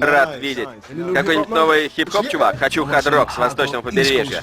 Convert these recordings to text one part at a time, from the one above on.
Рад видеть. Какой-нибудь новый хип-хоп, чувак? Хочу хард-рок с восточного побережья.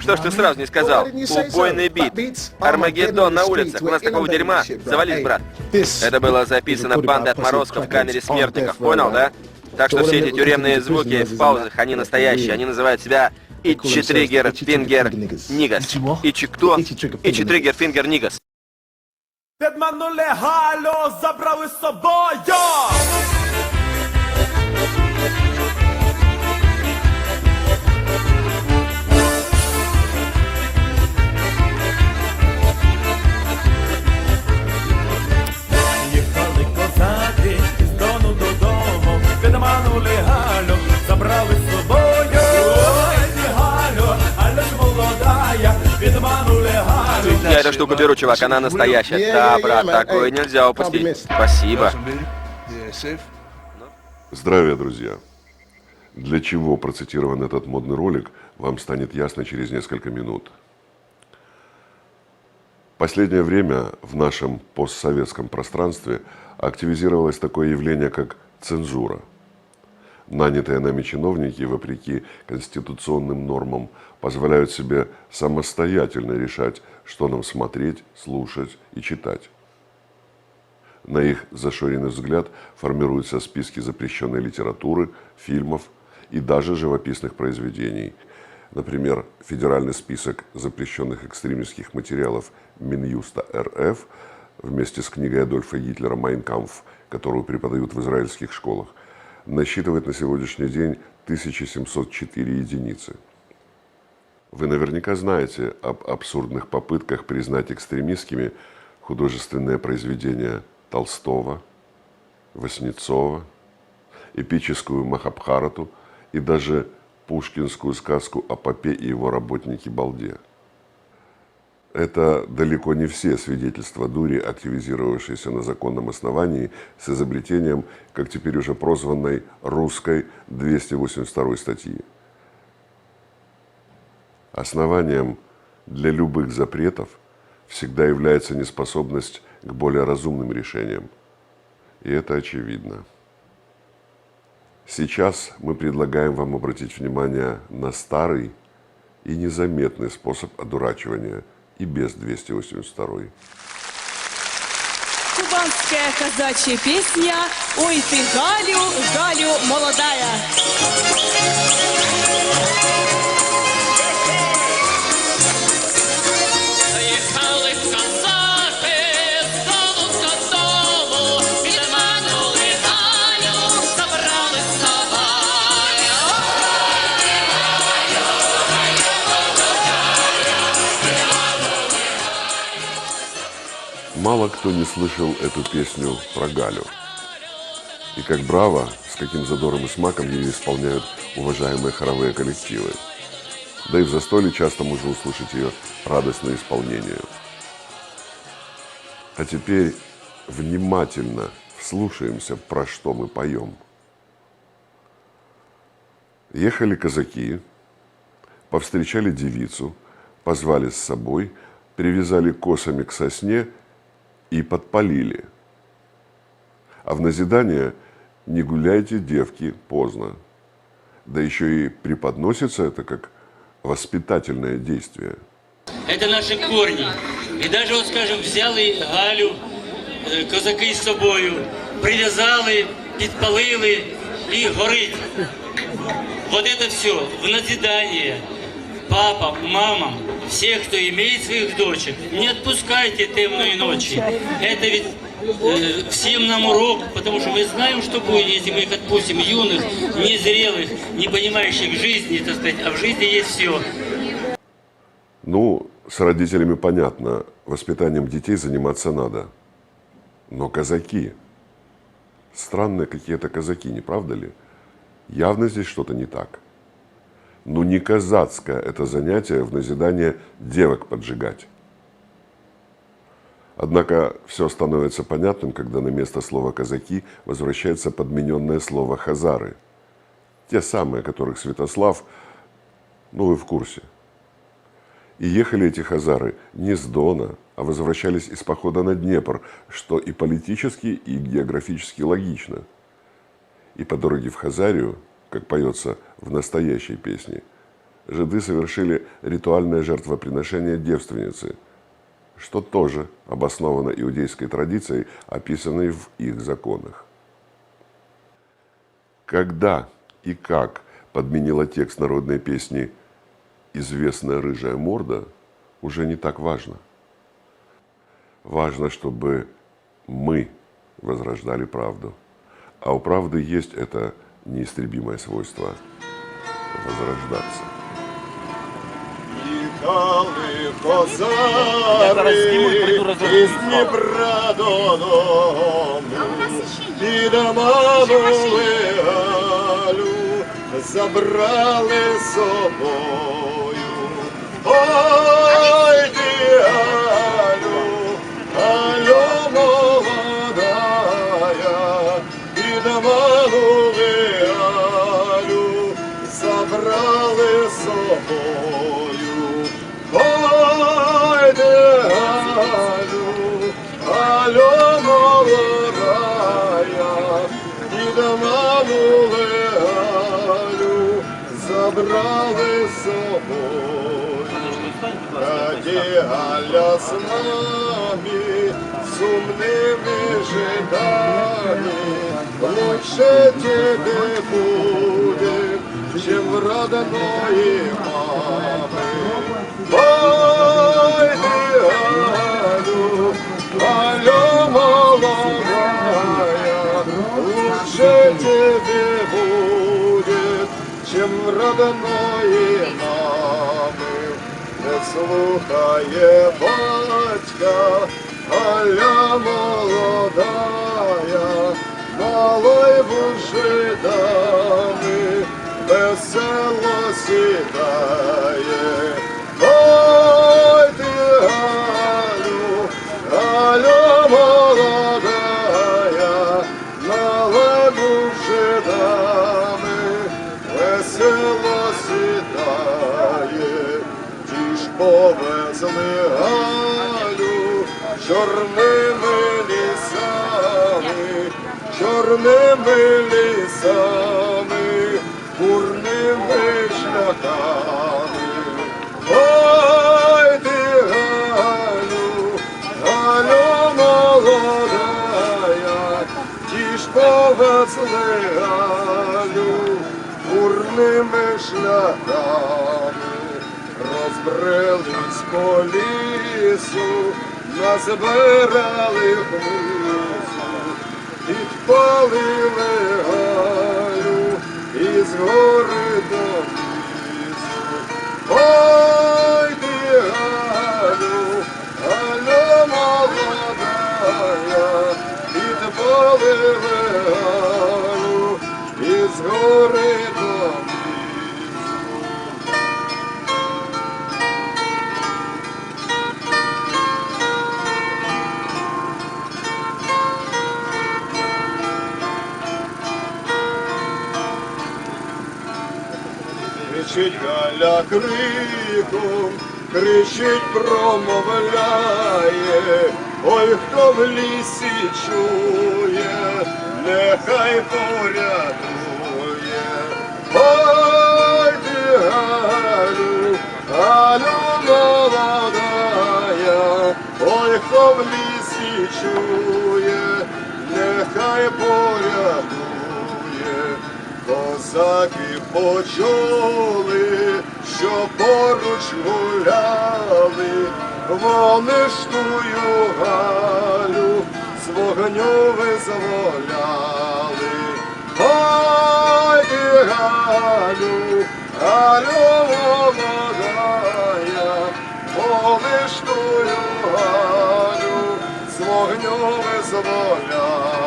Что ж ты сразу не сказал? Убойный бит. Армагеддон на улицах. У нас такого дерьма. Завались, брат. Это было записано бандой отморозков в камере смертников, понял, да? Так что все эти тюремные звуки в паузах, они настоящие. Они называют себя Ичи Триггер Фингер Нигас. Ичи кто? Ичи Триггер Фингер Нигас. Дедману легально забрали з собою. Эту штуку беру, чувак, она настоящая. Да, брат, такое нельзя упустить. Спасибо. Safe. Здравия, друзья! Для чего процитирован этот модный ролик, вам станет ясно через несколько минут. Последнее время в нашем постсоветском пространстве активизировалось такое явление, как цензура. Нанятые нами чиновники, вопреки конституционным нормам, позволяют себе самостоятельно решать, что нам смотреть, слушать и читать. На их зашоренный взгляд формируются списки запрещенной литературы, фильмов и даже живописных произведений. Например, федеральный список запрещенных экстремистских материалов Минюста РФ вместе с книгой Адольфа Гитлера «Майнкамф», которую преподают в израильских школах, насчитывает на сегодняшний день 1704 единицы. Вы наверняка знаете об абсурдных попытках признать экстремистскими художественные произведения Толстого, Васнецова, эпическую Махабхарату и даже пушкинскую сказку о попе и его работнике Балде. Это далеко не все свидетельства дури, активизировавшиеся на законном основании с изобретением, как теперь уже прозванной русской 282 статьи. Основанием для любых запретов всегда является неспособность к более разумным решениям. И это очевидно. Сейчас мы предлагаем вам обратить внимание на старый и незаметный способ одурачивания и без 282. Кубанская казачья песня «Ой ты, Галю, Галю молодая». Мало кто не слышал эту песню про Галю. И как браво, с каким задором и смаком ее исполняют уважаемые хоровые коллективы. Да и в застолье часто можно услышать ее радостное исполнение. А теперь внимательно вслушаемся, про что мы поем. Ехали казаки, повстречали девицу, позвали с собой, привязали косами к сосне и подпалили. А в назидание не гуляйте, девки, поздно. Да еще и преподносится это как воспитательное действие. Это наши корни. І навіть, от, скажем, взяли Галю, е, козаки з собою, прив'язали, підпалили і горить. Вот это все в назидание папам, мамам, всех, кто имеет своих дочек, не отпускайте темной ночи. Это ведь э, всем нам урок, потому что мы знаем, что будет, если мы их отпустим, юных, незрелых, не понимающих жизни, так сказать, а в жизни есть все. Ну, с родителями понятно, воспитанием детей заниматься надо. Но казаки, странные какие-то казаки, не правда ли? Явно здесь что-то не так. Ну не казацкое это занятие в назидание девок поджигать. Однако все становится понятным, когда на место слова «казаки» возвращается подмененное слово «хазары». Те самые, которых Святослав, ну вы в курсе. И ехали эти хазары не с Дона, а возвращались из похода на Днепр, что и политически, и географически логично. И по дороге в Хазарию, как поется в настоящей песне, жиды совершили ритуальное жертвоприношение девственницы, что тоже обосновано иудейской традицией, описанной в их законах. Когда и как подменила текст народной песни «Известная рыжая морда» уже не так важно. Важно, чтобы мы возрождали правду. А у правды есть это неистребимое свойство – возрождаться Їхали козари із Дніпра додому, під Аманули Галю забрали з собою. І до мамули Галю забрали з собою. Раді Галя з нами, сумними жидами, лучше тебе будет, чем в родной мамы. Чим родиної нами не слухає батька, аля молодая, малой жидами весело сідає. Повезли Галю чорними лісами, чорними лісами, бурними шляхами. Ой, ти, Галю, Галю молодая, ті ж повезли Галю бурними шляхами розбрел по лісу, назбирали гусу, підпалили гаю і з гори. Кричить Галя криком, кричить, промовляє, ой, хто в лісі чує, нехай порятує. Ой, Галю, Галю молодая, ой, хто в лісі чує, нехай порятує. Козаки почули, що поруч гуляли, вони ж тую Галю з вогню визволяли. Ой, Галю, Галю молодая, вони ж тую Галю з вогню визволяли.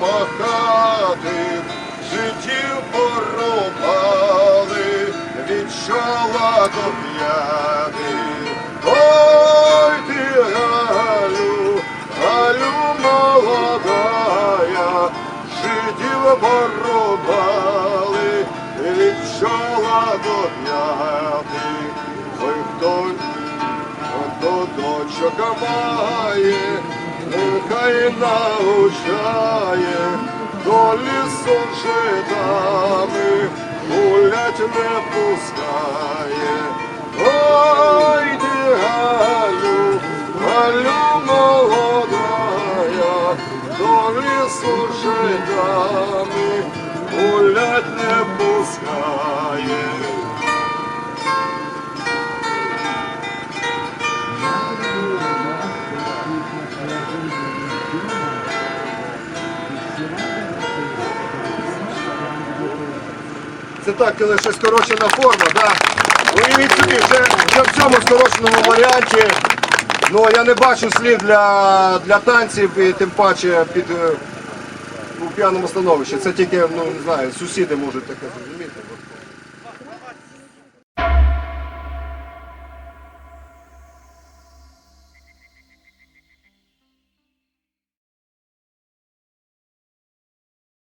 Пахати, життів порубали, від чола до п'яти. Ой, ти, Галю, Галю молода, жидів порубали, від чола до п'яти. Ой, хто, хто дочок має, нехай научає, до лісу жидами гулять не пускає. Ой, ти Галю, Галю молодая, до лісу жидами гулять не пускає. Так, лише скорочена форма, да? Уявіть собі, вже, вже в цьому скороченому варіанті. Ну, я не бачу слів для, для танців і тим паче під е, у п'яному становищі. Це тільки, ну не знаю, сусіди можуть таке зрозуміти.